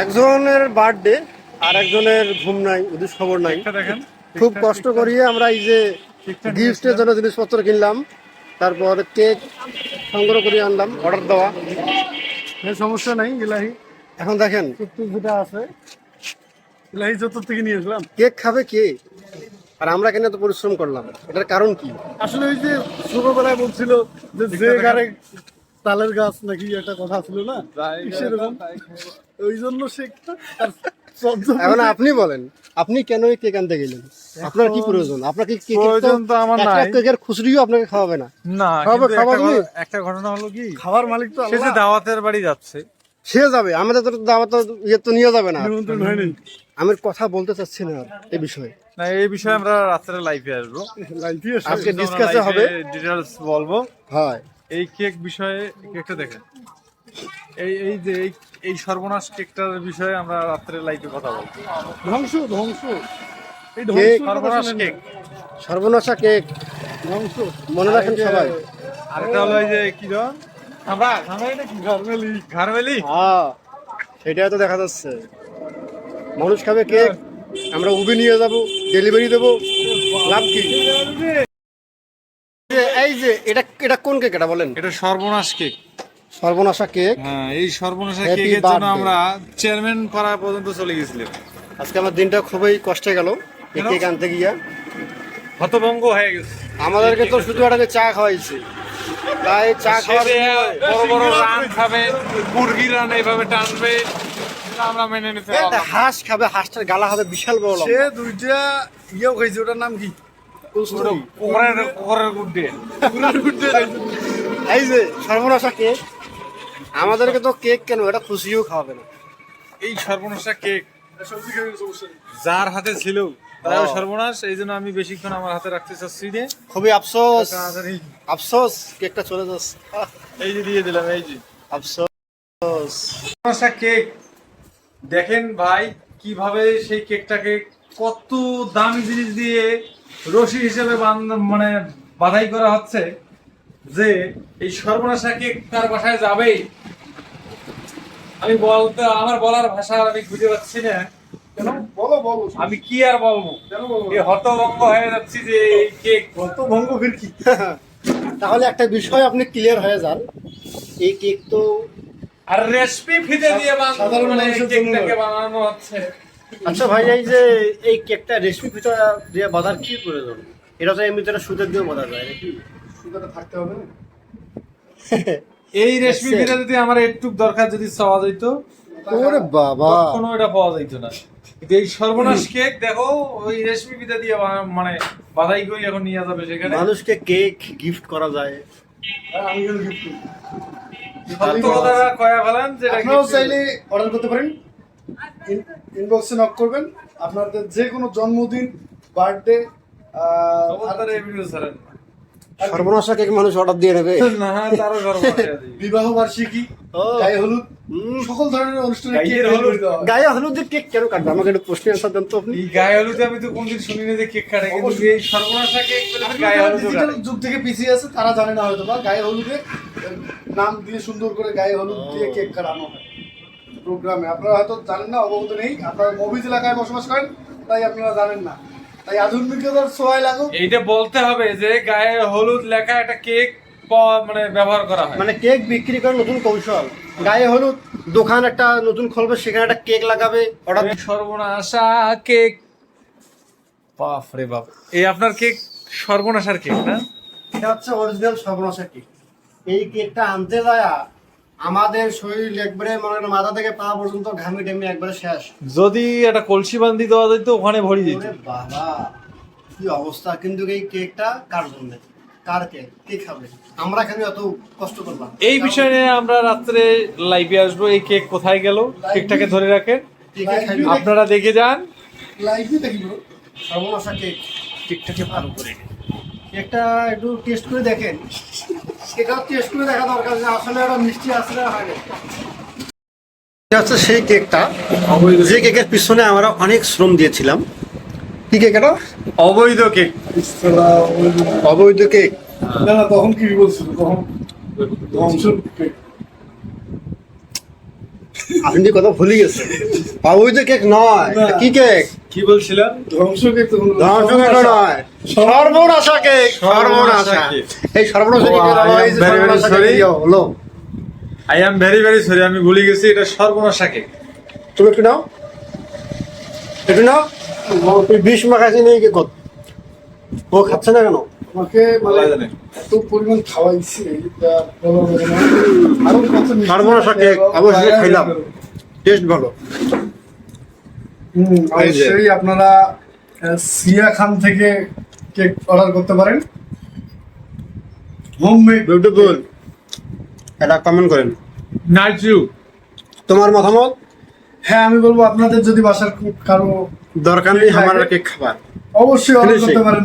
একজনের বার্থডে আর একজনের ঘুম নাই উদ্দেশ্য খবর নাই। খুব কষ্ট করিয়ে আমরা এই যে গিফটের জন্য জিনিসপত্র কিনলাম তারপর কেক সংগ্রহ করে আনলাম অর্ডার দেওয়া। সমস্যা নাই ইলাহি। এখন দেখেন যেটা আছে ইলাহি চতুর থেকে নিয়ে আসলাম। কেক খাবে কে? আর আমরা কেন এত পরিশ্রম করলাম? এটার কারণ কি? আসলে ওই যে ছোটবেলায় বলছিল যে যে গারে তালের গাছ নাকি একটা কথা ছিল না? সেরকম ওই জন্য সে এখন আপনি বলেন আপনি কেন এই কেক আনতে গেলেন? আপনার কি প্রয়োজন? আপনার কি প্রয়োজন তো আমার নাই। কেকের খুচরিও আপনাকে খাওয়াবে না। না খাবার- কিন্তু একটা ঘটনা হলো কি? খাবার মালিক তো সে যে দাওয়াতের বাড়ি যাচ্ছে। সে যাবে আমাদের তো দাওয়াত ইয়ে তো নিয়ে যাবে না। নিমন্ত্রণ হয়নি। আমি কথা বলতে চাচ্ছি না আর এই বিষয়ে। না এই বিষয়ে আমরা রাত্রে লাইভে আসব। লাইফি আজকে ডিসকাসে হবে। ডিটেলস বলব। হয়। এই কেক বিষয়ে কেকটা দেখেন। এই এই যে এই এই সর্বনাশ কেকটার বিষয়ে আমরা রাত্রে লাইভে কথা বলব। ধ্বংস ধ্বংস। এই কেক, ধ্বংস সর্বনাশ কেক। সর্বনাশা কেক। ধ্বংস। মনে রাখেন সবাই। আরেকটা হলো এই যে কি ধর আমরা আমরা এটা কি ঘরমেলি ঘারমেলি হ্যাঁ সেটাই তো দেখা যাচ্ছে। মানুষ খাবে কেক আমরা উবি নিয়ে যাব ডেলিভারি দেবো। লাভ কি? এই যে এটা এটা কোন কেক এটা বলেন? এটা সর্বনাশ কেক সর্বনাশা কেক হ্যাঁ এই সর্বনাশা কেকের জন্য আমরা চেয়ারম্যান করা পর্যন্ত চলে গেছিলাম। আজকে আমার দিনটা খুবই কষ্টে গেল এই কেক আনতে গিয়া। হতভঙ্গ হয়ে গেছে। আমাদেরকে তো শুধু একটা চা খাওয়াইছে। তাই চা খাওয়ার বড় বড় রান খাবে মুরগি রান এইভাবে টানবে আমরা মেনে নিতে হাঁস খাবে হাঁসটার গালা হবে বিশাল বড়। সে দুইটা ইয়েও খাইছে ওটার নাম কি? কুকুরের এই যে সর্বনাশা কেক আমাদেরকে তো কেক কেন? এটা খুশিও খাওয়াবে না। এই সর্বনাশা কেক যার হাতে ছিল তারাও সর্বনাশ এই জন্য আমি বেশিক্ষণ আমার হাতে রাখতে চাচ্ছি না খুবই আফসোস। আফসোস কেকটা চলে যাচ্ছে এই যে দিয়ে দিলাম এই যে। আফসোস। সর্বনাশা কেক দেখেন ভাই কীভাবে সেই কেকটাকে কত দামি জিনিস দিয়ে রশি হিসেবে মানে বাধাই করা হচ্ছে যে এই সর্বনাশা কেক তার বাসায় যাবেই। আমি বলতে আমার বলার ভাষা আমি খুঁজে পাচ্ছি না। আমি কি আর বলব? হতভম্ব হয়ে যাচ্ছি যে এই কেক কত ভঙ্গ ফিরকি তাহলে একটা বিষয় আপনি ক্লিয়ার হয়ে যান। এই কেক তো আর রেসিপি ফিতে দিয়ে বানানো সাধারণ মানে মানুষের জন্য কেকটাকে বানানো হচ্ছে। আচ্ছা ভাই এই যে এই কেকটা রেশমি পিঠা দিয়ে বাঁধার কি প্রয়োজন? এটা তো এমনিতে সুদের দিয়ে বাঁধা যায় নাকি? সুগারটা থাকতে হবে। এই রেশমি ফিতে যদি আমার একটু দরকার যদি চাওয়া যেত ওরে বাবা। কোনো এটা পাওয়া যাইত না। কিন্তু এই সর্বনাশ কেক দেখো ওই রেশমি ফিতে দিয়ে মানে বাধাই করে এখন নিয়ে যাবে সেখানে? মানুষকে কেক গিফট করা যায়। হ্যাঁ, আমি গিফট করি? সত্য কথাটা কয়া ফেলেন যেটা আপনারাও চাইলে অর্ডার করতে পারেন। ইনবক্সে নক করবেন। আপনাদের যে কোনো জন্মদিন বার্থডে না। সর্বনাশা কেক মানুষ অর্ডার দিয়ে নেবে। না আছে। বিবাহ বার্ষিকী গায়ে হলুদ সকল ধরনের অনুষ্ঠানে কেক হলুদ। গায়ে হলুদের কেক কেন কাটবে? আমাকে একটু প্রশ্ন অ্যান্সার দেন তো আপনি। গায়ে হলুদে আমি তো কোনদিন শুনিনি যে কেক কাটে কিন্তু এই সর্বনাশা কেক গায়ে হলুদ যুগ থেকে পিছিয়ে আছে তারা জানে না হয়তো বা গায়ে হলুদে নাম দিয়ে সুন্দর করে গায়ে হলুদ দিয়ে কেক কাটানো হয়। প্রোগ্রামে। আপনারা হয়তো জানেন না অবগত নেই। আপনারা মবিজ এলাকায় বসবাস করেন তাই আপনারা জানেন না। তাই আধুনিকতার সোয়াই লাগুক এইটা বলতে হবে যে গায়ে হলুদ লেখা একটা কেক পাওয়া- মানে ব্যবহার করা হয়। মানে কেক বিক্রি করার নতুন কৌশল। গায়ে হলুদ দোকান একটা নতুন খুলবে সেখানে একটা কেক লাগাবে অর্ডার সর্বনাশা কেক। বাপ রে বাপ। এই আপনার কেক সর্বনাশার কেক না? এটা হচ্ছে অরিজিনাল সর্বনাশা কেক। এই কেকটা আনতে যায় আমাদের শরীর একবারে মনে করেন মাথা থেকে পা পর্যন্ত ঘামি টামি একবারে শেষ। যদি একটা কলসি বান্ধি দেওয়া যেত ওখানে ভরি যেত। বাবা কি অবস্থা? কিন্তু এই কেকটা কার জন্য? কার কেক? কে খাবে? আমরা কেন এত কষ্ট করলাম এই বিষয় নিয়ে আমরা রাত্রে লাইভে আসব। এই কেক কোথায় গেল? কেকটাকে ধরে রাখেন। আপনারা দেখে যান। লাইভে দেখি bro। সর্বনাশা কেক। কেকটাকে ভালো করে। কেকটা একটু টেস্ট করে দেখেন। কেকটা টেস্ট করে দেখা দরকার যে আসলে ওটা মিষ্টি আছে হয় এটা হচ্ছে সেই কেকটা। যে কেকের পিছনে আমরা অনেক শ্রম দিয়েছিলাম। কি কেক এটা? অবৈধ কেক। অবৈধ কেক। না না তখন কি বলছিল? তখন ধ্বংস কেক। আপনি কথা ভুলে গেছে অবৈধ কেক নয় কি কেক? কি বলছিলাম? ধ্বংস কেক ধ্বংস কেক নয়। সর্বনাশা। এই সর্বনাশা. হলো I am very very sorry আমি ভুলে গেছি এটা সর্বনাশা কেক তুমি একটু নাও। একটু নাও। তুই বিষ মাখাইছি নেই কে কত ও খাচ্ছে না কেন? আমাকে মানে জানে। এত পরিমাণ খাওয়াইছে সর্বনাশা কেক, অবশ্যই খাইলাম। টেস্ট ভালো। হুম, এই আপনারা সিয়া খান থেকে কেক অর্ডার করতে পারেন। হোমমেড বিউটিফুল এটা কমেন্ট করেন। নাইট ইউ তোমার মতামত? হ্যাঁ আমি বলব আপনাদের যদি বাসার কারও দরকার নেই আমার কেক খাবার। অবশ্যই অর্ডার. করতে পারেন